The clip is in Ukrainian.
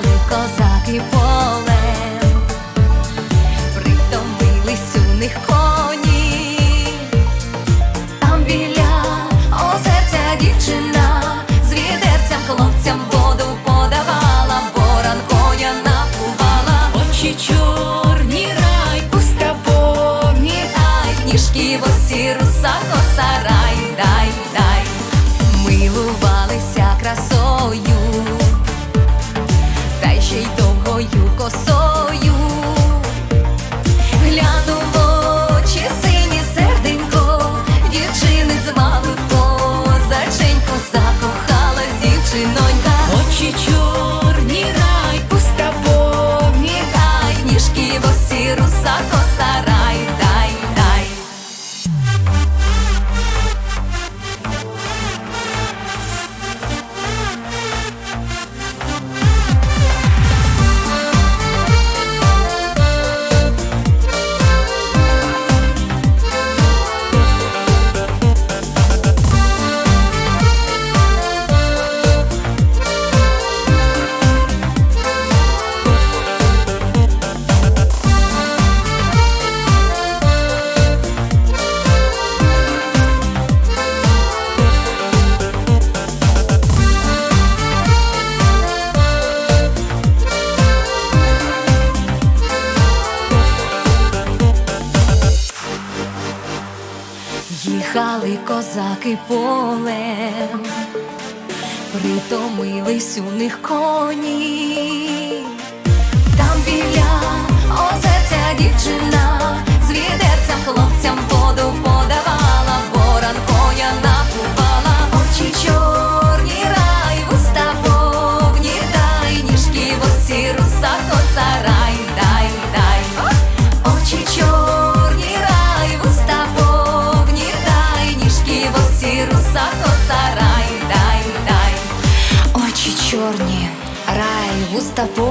Гуляли козаки полем, притомились у них коні, там біля озерця дівчина, з відерцям хлопцям воду подавала, боран коня напувала, очі чорні рай, пуста повні ай, ніжки босі русако. şey дихали козаки полем, притомились у них коні. tá pouco.